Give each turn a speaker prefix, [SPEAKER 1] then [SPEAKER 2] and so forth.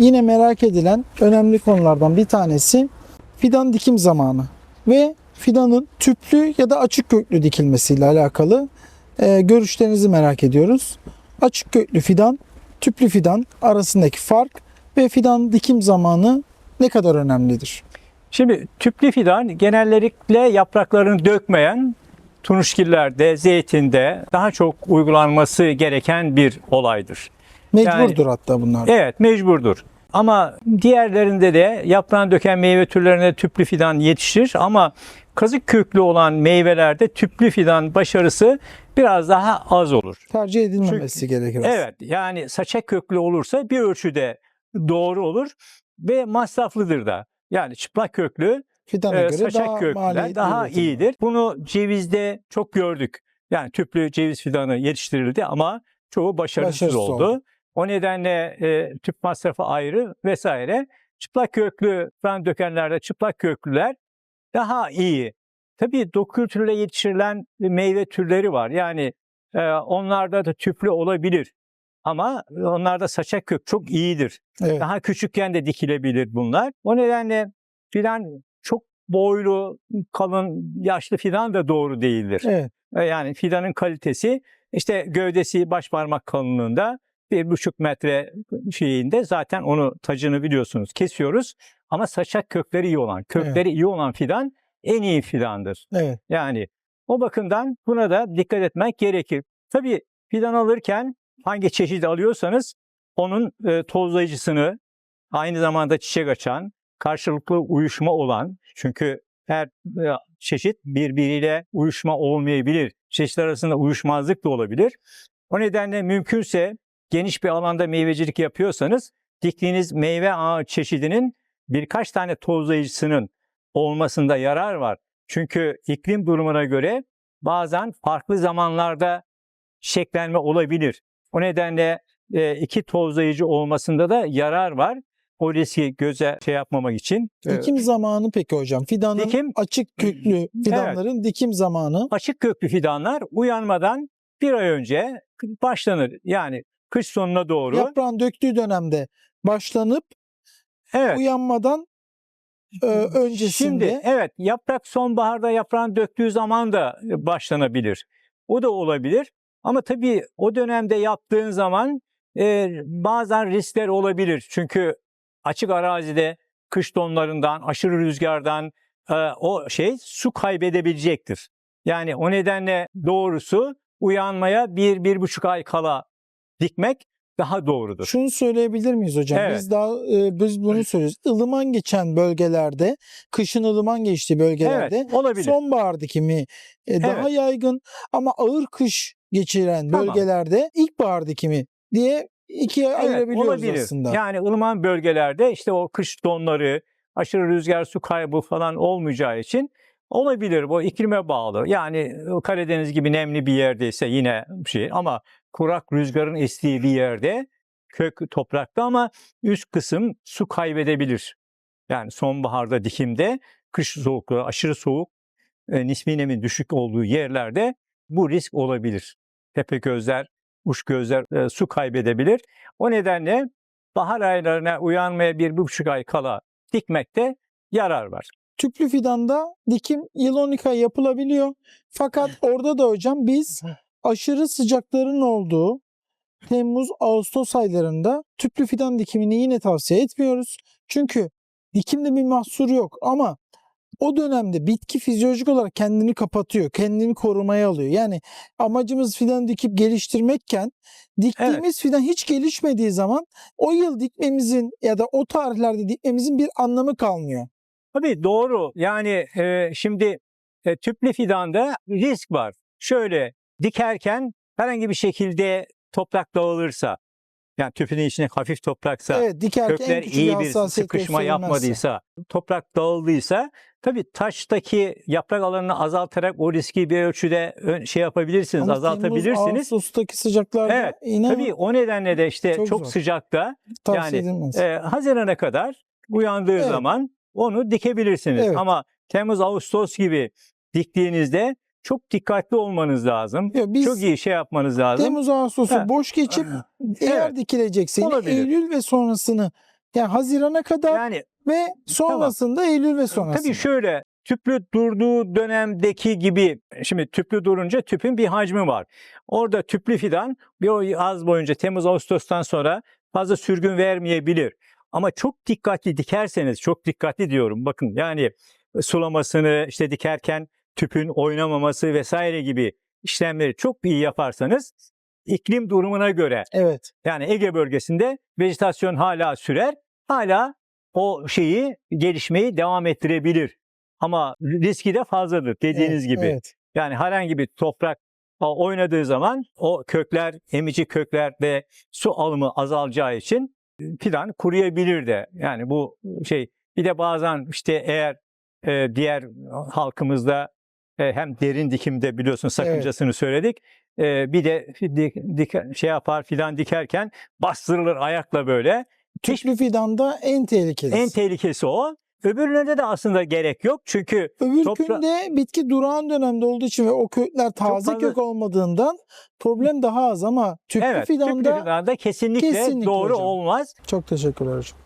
[SPEAKER 1] yine merak edilen önemli konulardan bir tanesi fidan dikim zamanı ve fidanın tüplü ya da açık köklü dikilmesiyle alakalı e, görüşlerinizi merak ediyoruz. Açık köklü fidan, tüplü fidan arasındaki fark ve fidan dikim zamanı ne kadar önemlidir?
[SPEAKER 2] Şimdi tüplü fidan genellikle yapraklarını dökmeyen tunuşgillerde, zeytinde daha çok uygulanması gereken bir olaydır.
[SPEAKER 1] Mecburdur hatta bunlar.
[SPEAKER 2] Evet mecburdur. Ama diğerlerinde de yaprağını döken meyve türlerinde tüplü fidan yetişir ama kazık köklü olan meyvelerde tüplü fidan başarısı biraz daha az olur.
[SPEAKER 1] Tercih edilmemesi gerekir. aslında.
[SPEAKER 2] Evet yani saçak köklü olursa bir ölçüde doğru olur ve masraflıdır da. Yani çıplak köklü
[SPEAKER 1] Fidana
[SPEAKER 2] e,
[SPEAKER 1] göre
[SPEAKER 2] saçak
[SPEAKER 1] daha
[SPEAKER 2] kökler daha
[SPEAKER 1] üretim.
[SPEAKER 2] iyidir. Bunu cevizde çok gördük. Yani tüplü ceviz fidanı yetiştirildi ama çoğu başarısız,
[SPEAKER 1] Başarısız
[SPEAKER 2] oldu.
[SPEAKER 1] oldu.
[SPEAKER 2] O nedenle e, tüp masrafı ayrı vesaire. Çıplak köklü falan dökenlerde çıplak köklüler daha iyi. Tabii doku kültürüyle yetiştirilen meyve türleri var. Yani e, onlarda da tüplü olabilir. Ama onlarda saçak kök çok iyidir.
[SPEAKER 1] Evet.
[SPEAKER 2] Daha küçükken de dikilebilir bunlar. O nedenle fidan çok boylu, kalın, yaşlı fidan da doğru değildir.
[SPEAKER 1] Evet.
[SPEAKER 2] E, Yani fidanın kalitesi işte gövdesi baş parmak kalınlığında bir buçuk metre şeyinde zaten onu tacını biliyorsunuz kesiyoruz. Ama saçak kökleri iyi olan, kökleri iyi olan fidan en iyi fidandır.
[SPEAKER 1] Evet.
[SPEAKER 2] Yani o bakımdan buna da dikkat etmek gerekir. Tabii fidan alırken hangi çeşidi alıyorsanız onun e, tozlayıcısını aynı zamanda çiçek açan, karşılıklı uyuşma olan çünkü her e, çeşit birbiriyle uyuşma olmayabilir. Çeşitler arasında uyuşmazlık da olabilir. O nedenle mümkünse geniş bir alanda meyvecilik yapıyorsanız diktiğiniz meyve ağaç çeşidinin birkaç tane tozlayıcısının olmasında yarar var. Çünkü iklim durumuna göre bazen farklı zamanlarda şeklenme olabilir. O nedenle e, iki tozlayıcı olmasında da yarar var. O riski göze şey yapmamak için.
[SPEAKER 1] Dikim zamanı peki hocam? Fidanın
[SPEAKER 2] Dikim-
[SPEAKER 1] açık köklü fidanların dikim zamanı
[SPEAKER 2] açık köklü fidanlar uyanmadan bir ay önce başlanır. Yani kış sonuna doğru.
[SPEAKER 1] yaprağın döktüğü dönemde başlanıp
[SPEAKER 2] evet.
[SPEAKER 1] uyanmadan e, öncesinde
[SPEAKER 2] Şimdi evet yaprak sonbaharda yaprağın döktüğü zaman da e, başlanabilir. O da olabilir. Ama tabii o dönemde yaptığın zaman e, bazen riskler olabilir. Çünkü açık arazide kış donlarından, aşırı rüzgardan e, o şey su kaybedebilecektir. Yani o nedenle doğrusu uyanmaya bir, bir buçuk ay kala dikmek daha doğrudur.
[SPEAKER 1] şunu söyleyebilir miyiz hocam?
[SPEAKER 2] Evet.
[SPEAKER 1] Biz daha e, biz bunu söylüyoruz. Ilıman geçen bölgelerde, kışın ılıman geçtiği bölgelerde
[SPEAKER 2] Evet, olabilir.
[SPEAKER 1] sonbahar dikimi e, daha
[SPEAKER 2] Evet.
[SPEAKER 1] yaygın ama ağır kış geçiren
[SPEAKER 2] Tamam.
[SPEAKER 1] bölgelerde ilkbahar dikimi diye ikiye
[SPEAKER 2] Evet,
[SPEAKER 1] ayırabiliyoruz
[SPEAKER 2] olabilir.
[SPEAKER 1] aslında.
[SPEAKER 2] Yani ılıman bölgelerde işte o kış donları, aşırı rüzgar, su kaybı falan olmayacağı için olabilir. Bu iklime bağlı. Yani Karadeniz gibi nemli bir yerdeyse yine bir şey ama kurak rüzgarın estiği bir yerde kök toprakta ama üst kısım su kaybedebilir. Yani sonbaharda dikimde kış soğukluğu, aşırı soğuk, e, nispi nemin düşük olduğu yerlerde bu risk olabilir. Tepe gözler, uç gözler e, su kaybedebilir. O nedenle bahar aylarına uyanmaya bir, bir buçuk ay kala dikmekte yarar var.
[SPEAKER 1] Tüplü fidanda dikim yıl 12 ay yapılabiliyor. Fakat orada da hocam biz aşırı sıcakların olduğu Temmuz, Ağustos aylarında tüplü fidan dikimini yine tavsiye etmiyoruz. Çünkü dikimde bir mahsur yok ama o dönemde bitki fizyolojik olarak kendini kapatıyor, kendini korumaya alıyor. Yani amacımız fidan dikip geliştirmekken diktiğimiz fidan hiç gelişmediği zaman o yıl dikmemizin ya da o tarihlerde dikmemizin bir anlamı kalmıyor.
[SPEAKER 2] Tabii doğru. Yani e, şimdi e, tüplü fidanda risk var. Şöyle dikerken herhangi bir şekilde toprak dağılırsa, yani tüpünün içine hafif topraksa,
[SPEAKER 1] Evet dikerken
[SPEAKER 2] kökler iyi bir sıkışma yapmadıysa, toprak dağıldıysa tabii taştaki yaprak alanını azaltarak o riski bir ölçüde şey yapabilirsiniz,
[SPEAKER 1] Ama
[SPEAKER 2] azaltabilirsiniz.
[SPEAKER 1] Temmuz, Ağustos'taki sıcaklarda
[SPEAKER 2] Evet,
[SPEAKER 1] yine
[SPEAKER 2] Tabii o nedenle de işte
[SPEAKER 1] Çok
[SPEAKER 2] çok,
[SPEAKER 1] zor.
[SPEAKER 2] sıcakta
[SPEAKER 1] tavsiye
[SPEAKER 2] yani,
[SPEAKER 1] edilmez.
[SPEAKER 2] e, Haziran'a kadar uyandığı
[SPEAKER 1] Evet.
[SPEAKER 2] zaman onu dikebilirsiniz.
[SPEAKER 1] Evet.
[SPEAKER 2] Ama Temmuz, Ağustos gibi diktiğinizde çok dikkatli olmanız lazım.
[SPEAKER 1] Yok, biz
[SPEAKER 2] çok iyi şey yapmanız lazım.
[SPEAKER 1] Temmuz Ağustos'u
[SPEAKER 2] Ha.
[SPEAKER 1] boş geçip eğer
[SPEAKER 2] Evet.
[SPEAKER 1] dikilecekse yine
[SPEAKER 2] Olabilir.
[SPEAKER 1] Eylül ve sonrasını Yani Haziran'a kadar
[SPEAKER 2] Yani
[SPEAKER 1] ve sonrasında Eylül ve sonrasında.
[SPEAKER 2] Tabii şöyle tüplü durduğu dönemdeki gibi şimdi tüplü durunca tüpün bir hacmi var. Orada tüplü fidan bir o yaz boyunca Temmuz Ağustos'tan sonra fazla sürgün vermeyebilir. Ama çok dikkatli dikerseniz çok dikkatli diyorum bakın yani sulamasını işte dikerken tüpün oynamaması vesaire gibi işlemleri çok iyi yaparsanız iklim durumuna göre
[SPEAKER 1] Evet.
[SPEAKER 2] yani Ege bölgesinde vejetasyon hala sürer. Hala o şeyi gelişmeyi devam ettirebilir. Ama riski de fazladır dediğiniz
[SPEAKER 1] evet,
[SPEAKER 2] gibi.
[SPEAKER 1] Evet.
[SPEAKER 2] Yani herhangi bir toprak oynadığı zaman o kökler, emici kökler ve su alımı azalacağı için fidan kuruyabilir de. Yani bu şey bir de bazen işte eğer e, diğer halkımızda e, hem derin dikimde biliyorsun sakıncasını söyledik. E, bir de dik, dik- şey yapar fidan dikerken bastırılır ayakla böyle.
[SPEAKER 1] Tüplü fidanda en tehlikelisi.
[SPEAKER 2] en tehlikesi o. Öbürlerinde de aslında gerek yok. Çünkü
[SPEAKER 1] Öbür günde bitki durağan dönemde olduğu için ve o kökler taze kök olmadığından problem daha az ama tüplü
[SPEAKER 2] evet
[SPEAKER 1] fidanda
[SPEAKER 2] tüplü fidanda kesinlikle,
[SPEAKER 1] Kesinlikle
[SPEAKER 2] doğru
[SPEAKER 1] hocam.
[SPEAKER 2] olmaz.
[SPEAKER 1] çok teşekkürler hocam.